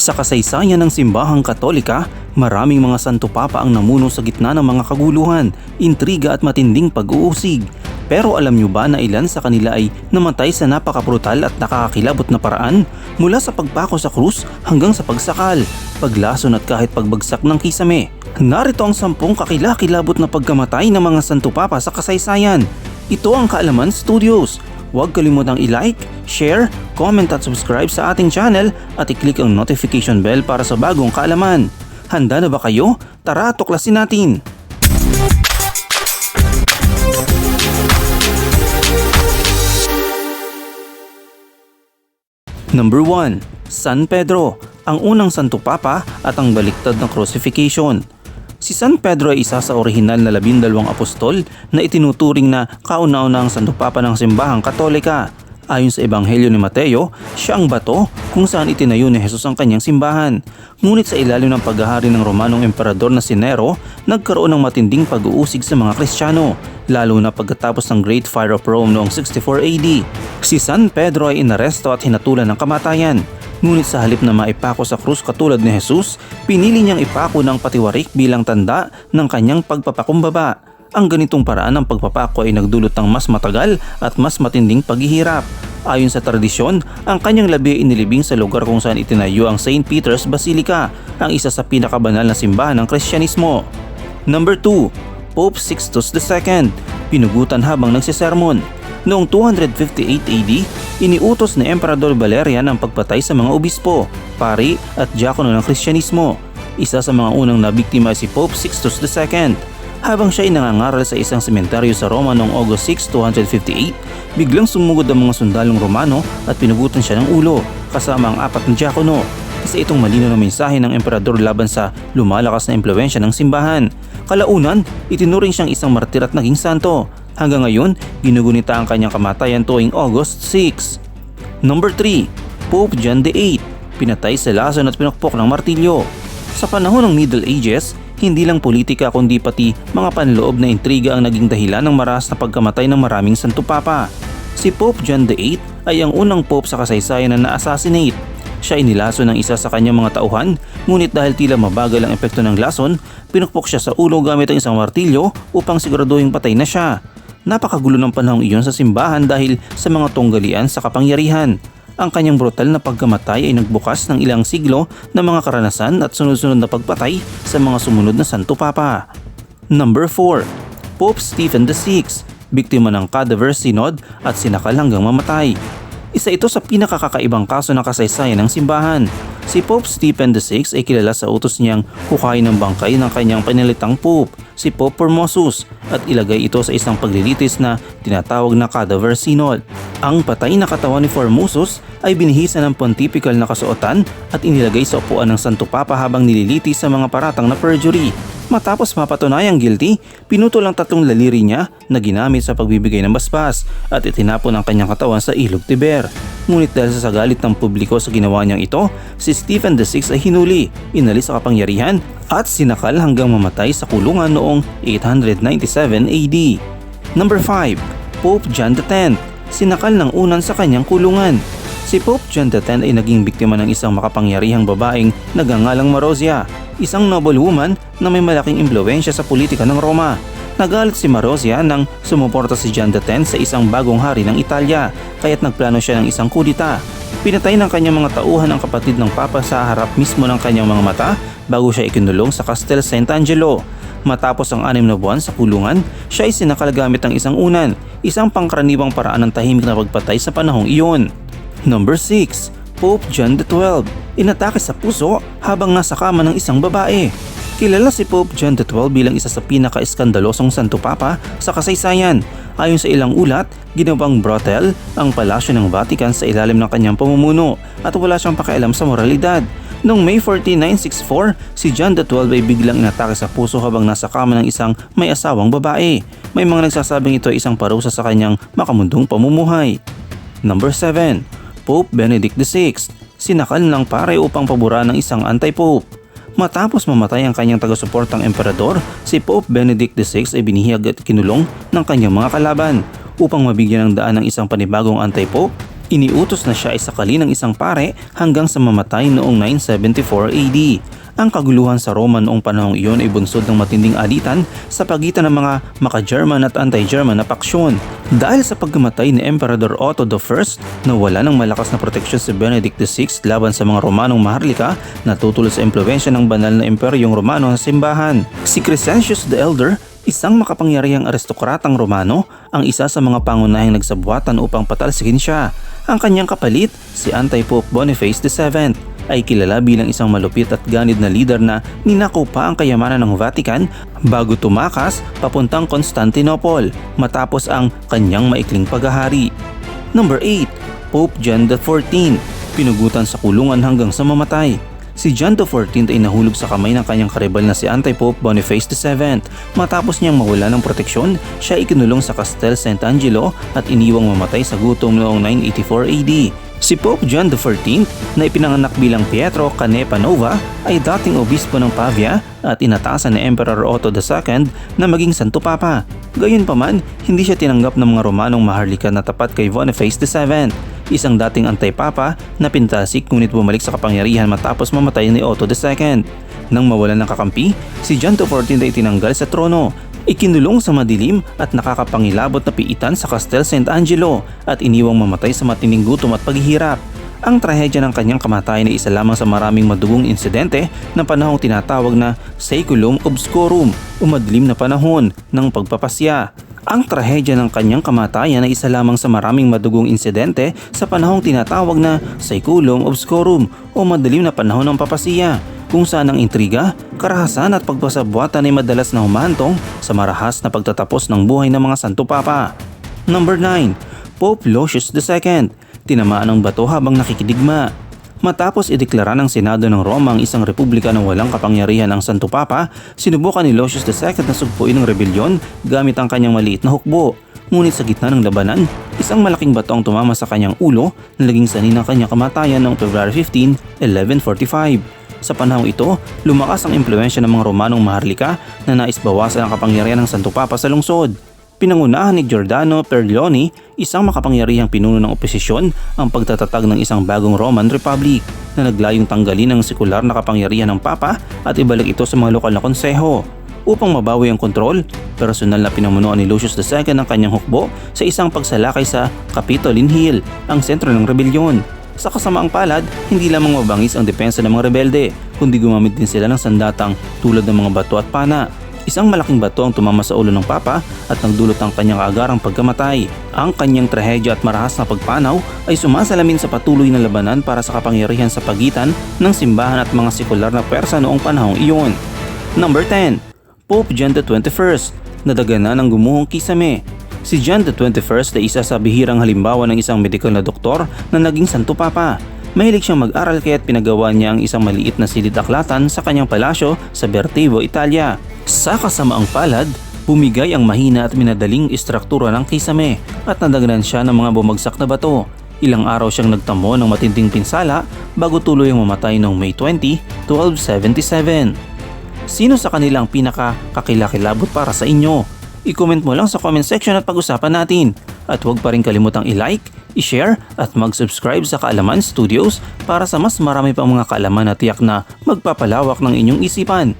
Sa kasaysayan ng simbahang katolika, maraming mga santo papa ang namuno sa gitna ng mga kaguluhan, intriga at matinding pag-uusig. Pero alam nyo ba na ilan sa kanila ay namatay sa napakabrutal at nakakakilabot na paraan? Mula sa pagpako sa krus hanggang sa pagsakal, paglason at kahit pagbagsak ng kisame. Narito ang sampung kakilakilabot na pagkamatay ng mga santo papa sa kasaysayan. Ito ang Kaalaman Studios. Huwag kalimutang i-like, share, comment at subscribe sa ating channel at i-click ang notification bell para sa bagong kaalaman. Handa na ba kayo? Tara, tuklasin natin! Number 1. San Pedro, ang unang Santo Papa at ang baliktad ng crucifixion. Si San Pedro ay isa sa orihinal na labindalawang apostol na itinuturing na kauna-unang Santo Papa ng simbahang katolika. Ayon sa Ebanghelyo ni Mateo, siya ang bato kung saan itinayo ni Jesus ang kanyang simbahan. Ngunit sa ilalim ng paghahari ng Romanong Emperador na si Nero, nagkaroon ng matinding pag-uusig sa mga Kristiyano, lalo na pagkatapos ng Great Fire of Rome noong 64 AD. Si San Pedro ay inaresto at hinatulan ng kamatayan. Ngunit sa halip na maipako sa krus katulad ni Jesus, pinili niyang ipako ng patiwarik bilang tanda ng kanyang pagpapakumbaba. Ang ganitong paraan ng pagpapako ay nagdulot ng mas matagal at mas matinding paghihirap. Ayon sa tradisyon, ang kanyang labi ay inilibing sa lugar kung saan itinayo ang St. Peter's Basilica, ang isa sa pinakabanal na simbahan ng Kristyanismo. Number 2. Pope Sixtus II, pinugutan habang nagsisermon. Noong 258 AD, iniutos ni Emperador Valerian ang pagpatay sa mga obispo, pari at diakono ng Kristyanismo. Isa sa mga unang nabiktima si Pope Sixtus II. Habang siya ay nangangaral sa isang sementeryo sa Roma noong August 6, 258, biglang sumugod ang mga sundalong Romano at pinugutan siya ng ulo kasama ang apat na diakono. Isa itong malino na mensahe ng emperador laban sa lumalakas na impluensya ng simbahan. Kalaunan, itinuring siyang isang martir at naging santo. Hanggang ngayon, ginugunita ang kanyang kamatayan tuwing August 6. Number 3. Pope John VIII, pinatay sa lason at pinukpok ng martilyo. Sa panahon ng Middle Ages, hindi lang politika kundi pati mga panloob na intriga ang naging dahilan ng maras na pagkamatay ng maraming santo papa. Si Pope John VIII ay ang unang pope sa kasaysayan na na-assassinate. Siya ay nilason ng isa sa kanyang mga tauhan, ngunit dahil tila mabagal ang epekto ng lason, pinukpok siya sa ulo gamit ang isang martilyo upang siguraduhin patay na siya. Napakagulo ng panahong iyon sa simbahan dahil sa mga tunggalian sa kapangyarihan. Ang kanyang brutal na pagkamatay ay nagbukas ng ilang siglo ng mga karanasan at sunod-sunod na pagpatay sa mga sumunod na Santo Papa. Number 4. Pope Stephen VI, biktima ng Cadaver Synod at sinakal hanggang mamatay. Isa ito sa pinakakakaibang kaso ng kasaysayan ng simbahan. Si Pope Stephen VI ay kilala sa utos niyang hukayin ng bangkay ng kanyang pinalitang Pope, si Pope Formosus, at ilagay ito sa isang paglilitis na tinatawag na Cadaver Synod. Ang patay na katawan ni Formosus ay binihisa ng pontifical na kasuotan at inilagay sa upuan ng Santo Papa habang nililitis sa mga paratang na perjury. Matapos mapatunayang guilty, pinutol ang tatlong laliri niya na ginamit sa pagbibigay ng basbas at itinapon ang kanyang katawan sa ilog Tiber. Ngunit dahil sa galit ng publiko sa ginawa niyang ito, si Stephen VI ay hinuli, inalis sa kapangyarihan at sinakal hanggang mamatay sa kulungan noong 897 AD. Number 5. Pope John X, sinakal ng unan sa kanyang kulungan. Si Pope John X ay naging biktima ng isang makapangyarihang babaeng nagangalang Marozia, isang noble woman na may malaking impluensya sa politika ng Roma. Nagalit si Marozia nang sumuporta si John X sa isang bagong hari ng Italia, kaya't nagplano siya ng isang kudita. Pinatay ng kanyang mga tauhan ang kapatid ng Papa sa harap mismo ng kanyang mga mata bago siya ikinulong sa Castel Sant'Angelo. Matapos ang anim na buwan sa kulungan, siya ay sinakal gamit ng isang unan, isang pangkaraniwang paraan ng tahimik na pagpatay sa panahong iyon. Number 6. Pope John XII, inatake sa puso habang nasa kama ng isang babae. Kilala si Pope John XII bilang isa sa pinaka-iskandalosong Santo Papa sa kasaysayan. Ayon sa ilang ulat, ginawang brothel ang palasyo ng Vatican sa ilalim ng kanyang pamumuno at wala siyang pakialam sa moralidad. Noong May 14, 964, si John XII ay biglang inatake sa puso habang nasa kama ng isang may asawang babae. May mga nagsasabing ito ay isang parusa sa kanyang makamundong pamumuhay. Number 7. Pope Benedict VI, sinakal ng pare upang pabura ng isang anti-pope. Matapos mamatay ang kanyang taga-suportang emperador, si Pope Benedict XVI ay binihag at kinulong ng kanyang mga kalaban upang mabigyan ng daan ng isang panibagong anti-pope. Iniutos na siya isakali ng isang pare hanggang sa mamatay noong 974 AD. Ang kaguluhan sa Roma noong panahong iyon ay bunsod ng matinding alitan sa pagitan ng mga maka-German at anti-German na paksyon. Dahil sa pagkamatay ni Emperador Otto I, nawala ng malakas na proteksyon si Benedict VI laban sa mga Romanong maharlika na tutulad sa impluensya ng banal na imperyong Romano sa simbahan. Si Crescentius the Elder Isang makapangyarihang aristokratang Romano ang isa sa mga pangunahing nagsabuatan upang patalsikin siya. Ang kanyang kapalit, si Anti-Pope Boniface VII, ay kilala bilang isang malupit at ganid na leader na ninakaw pa ang kayamanan ng Vatican bago tumakas papuntang Constantinople matapos ang kanyang maikling paghahari. Number 8. Pope John XIV, pinugutan sa kulungan hanggang sa mamatay. Si John XIV ay nahulog sa kamay ng kanyang karibal na si Anti-Pope Boniface VII. Matapos niyang mawala ng proteksyon, siya ikinulong sa Castel Sant'Angelo at iniwang mamatay sa gutom noong 984 AD. Si Pope John XIV na ipinanganak bilang Pietro Canepa Nova ay dating obispo ng Pavia at inatasan ni Emperor Otto II na maging Santo Papa. Gayunpaman, hindi siya tinanggap ng mga Romanong maharlika na tapat kay Boniface VII, isang dating antay-papa na pintasik ngunit bumalik sa kapangyarihan matapos mamatay ni Otto II. Nang mawalan ng kakampi, si John XIV ay tinanggal sa trono Ikinulong sa madilim at nakakapangilabot na piitan sa Castel Sant'Angelo at iniwang mamatay sa matinding gutom at paghihirap. Ang trahedya ng kanyang kamatayan ay isa lamang sa maraming madugong insidente na panahong tinatawag na Saeculum Obscurum o madilim na panahon ng pagpapasya. Ang trahedya ng kanyang kamatayan ay isa lamang sa maraming madugong insidente sa panahong tinatawag na Saeculum Obscurum o madilim na panahon ng papasiya kung saan ang intriga, karahasan at pagpasabuatan ay madalas na humantong sa marahas na pagtatapos ng buhay ng mga Santo Papa. Number 9. Pope Lucius II, tinamaan ng bato habang nakikidigma. Matapos ideklara ng Senado ng Roma ang isang republika ng walang kapangyarihan ng Santo Papa, sinubukan ni Lucius II na sugpuin ng rebelyon gamit ang kanyang maliit na hukbo. Ngunit sa gitna ng labanan, isang malaking bato ang tumama sa kanyang ulo na naging sanin ng kanyang kamatayan noong February 15, 1145. Sa panahong ito, lumakas ang impluensya ng mga Romanong maharlika na nais bawasan ang kapangyarihan ng Santo Papa sa lungsod. Pinangunahan ni Giordano Perleoni, isang makapangyarihang pinuno ng oposisyon, ang pagtatatag ng isang bagong Roman Republic na naglayong tanggalin ang sekular na kapangyarihan ng Papa at ibalik ito sa mga lokal na konseho. Upang mabawi ang kontrol, personal na pinamunuan ni Lucius II ang kanyang hukbo sa isang pagsalakay sa Capitoline Hill, ang sentro ng rebelyon. Sa kasamaang palad, hindi lamang mabangis ang depensa ng mga rebelde, kundi gumamit din sila ng sandatang tulad ng mga bato at pana. Isang malaking bato ang tumama sa ulo ng Papa at nagdulot ang kanyang agarang pagkamatay. Ang kanyang trahedya at marahas na pagpanaw ay sumasalamin sa patuloy na labanan para sa kapangyarihan sa pagitan ng simbahan at mga sekular na pwersa noong panahong iyon. Number 10. Pope John XXI, nadagana ng gumuhong kisame Si John the 21st ay isa sa bihirang halimbawa ng isang medikal na doktor na naging Santo Papa. Mahilig siyang mag-aral kaya't pinagawa niya ang isang maliit na silid-aklatan sa kanyang palasyo sa Bertivo, Italia. Sa kasamaang palad, bumigay ang mahina at minadaling istruktura ng kisame at nadagnan siya ng mga bumagsak na bato. Ilang araw siyang nagtamo ng matinding pinsala bago tuluyang mamatay noong May 20, 1277. Sino sa kanilang pinaka-kakilakilabot para sa inyo? I-comment mo lang sa comment section at pag-usapan natin. At huwag pa rin kalimutang i-like, i-share at mag-subscribe sa Kaalaman Studios para sa mas marami pang mga kaalaman at tiyak na magpapalawak ng inyong isipan.